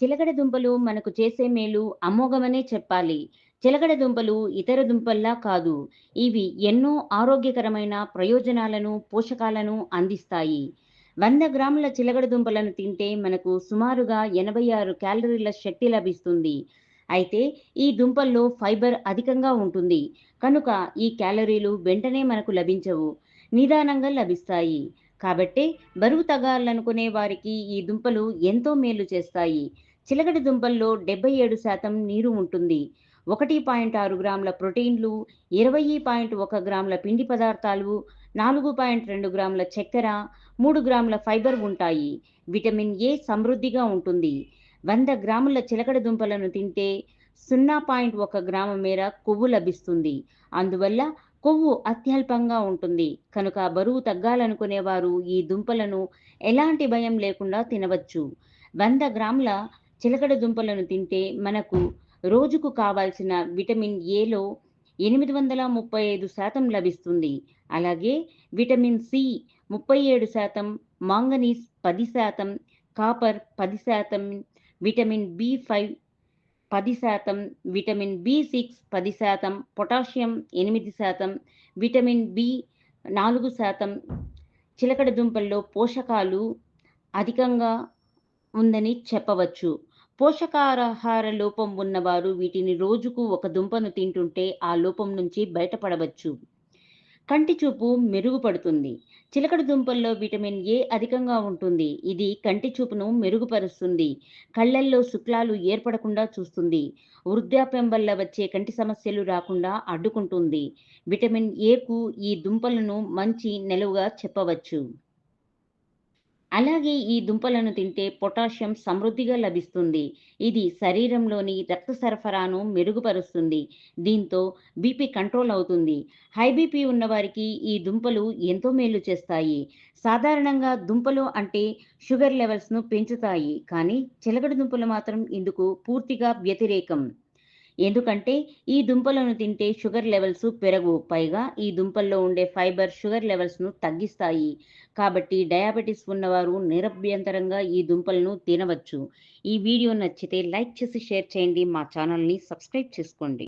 చిలకడ దుంపలు మనకు చేసే మేలు అమోఘమనే చెప్పాలి. చిలకడ దుంపలు ఇతర దుంపల్లా కాదు. ఇవి ఎన్నో ఆరోగ్యకరమైన ప్రయోజనాలను, పోషకాలను అందిస్తాయి. వంద గ్రాముల చిలకడ దుంపలను తింటే మనకు సుమారుగా 86 క్యాలరీల శక్తి లభిస్తుంది. అయితే ఈ దుంపల్లో ఫైబర్ అధికంగా ఉంటుంది. కనుక ఈ క్యాలరీలు వెంటనే మనకు లభించవు. నిదానంగా లభిస్తాయి. కాబట్టే బరువు తగ్గాలనుకునే వారికి ఈ దుంపలు ఎంతో మేలు చేస్తాయి. చిలకడ దుంపల్లో 77% నీరు ఉంటుంది. 1.6 గ్రాముల ప్రోటీన్లు, 20.1 గ్రాముల పిండి పదార్థాలు, 4.2 గ్రాముల చక్కెర, మూడు గ్రాముల ఫైబర్ ఉంటాయి. విటమిన్ ఏ సమృద్ధిగా ఉంటుంది. వంద గ్రాముల చిలకడ దుంపలను తింటే 0.1 గ్రాము మేర కొవ్వు లభిస్తుంది. అందువల్ల కొవ్వు అత్యల్పంగా ఉంటుంది. కనుక బరువు తగ్గాలనుకునేవారు ఈ దుంపలను ఎలాంటి భయం లేకుండా తినవచ్చు. వంద గ్రాముల చిలకడ దుంపలను తింటే మనకు రోజుకు కావాల్సిన విటమిన్ ఏలో ఎనిమిది వందల ముప్పై ఐదు శాతం లభిస్తుంది. అలాగే విటమిన్ సి ముప్పై ఏడు శాతం మాంగనీస్ పది శాతం కాపర్ పది శాతం విటమిన్ బి ఫైవ్ పది శాతం విటమిన్ బి సిక్స్ పది శాతం పొటాషియం ఎనిమిది శాతం విటమిన్ బి నాలుగు శాతం. చిలకడ దుంపల్లో పోషకాలు అధికంగా ఉందని చెప్పవచ్చు. పోషకాహార లోపం ఉన్నవారు వీటిని రోజుకు ఒక దుంపను తింటుంటే ఆ లోపం నుంచి బయటపడవచ్చు. కంటి చూపు మెరుగుపడుతుంది. చిలకడ దుంపల్లో విటమిన్ ఏ అధికంగా ఉంటుంది. ఇది కంటి చూపును మెరుగుపరుస్తుంది. కళ్ళల్లో శుక్లాలు ఏర్పడకుండా చూస్తుంది. వృద్ధాప్యం వల్ల వచ్చే కంటి సమస్యలు రాకుండా అడ్డుకుంటుంది. విటమిన్ ఏకు ఈ దుంపలను మంచి నెలవుగా చెప్పవచ్చు. అలాగే ఈ దుంపలను తింటే పొటాషియం సమృద్ధిగా లభిస్తుంది. ఇది శరీరంలోని రక్త సరఫరాను మెరుగుపరుస్తుంది. దీంతో బీపీ కంట్రోల్ అవుతుంది. హై బీపీ ఉన్నవారికి ఈ దుంపలు ఎంతో మేలు చేస్తాయి. సాధారణంగా దుంపలు అంటే షుగర్ లెవెల్స్‌ను పెంచుతాయి. కానీ చిలకడ దుంపలు మాత్రం ఇందుకు పూర్తిగా వ్యతిరేకం. ఎందుకంటే ఈ దుంపలను తింటే షుగర్ లెవెల్స్ పెరగవు. పైగా ఈ దుంపల్లో ఉండే ఫైబర్ షుగర్ లెవెల్స్‌ను తగ్గిస్తాయి. కాబట్టి డయాబెటిస్ ఉన్నవారు నిరభ్యంతరంగా ఈ దుంపలను తినవచ్చు. ఈ వీడియో నచ్చితే లైక్ చేసి షేర్ చేయండి. మా ఛానల్‌ని సబ్స్క్రైబ్ చేసుకోండి.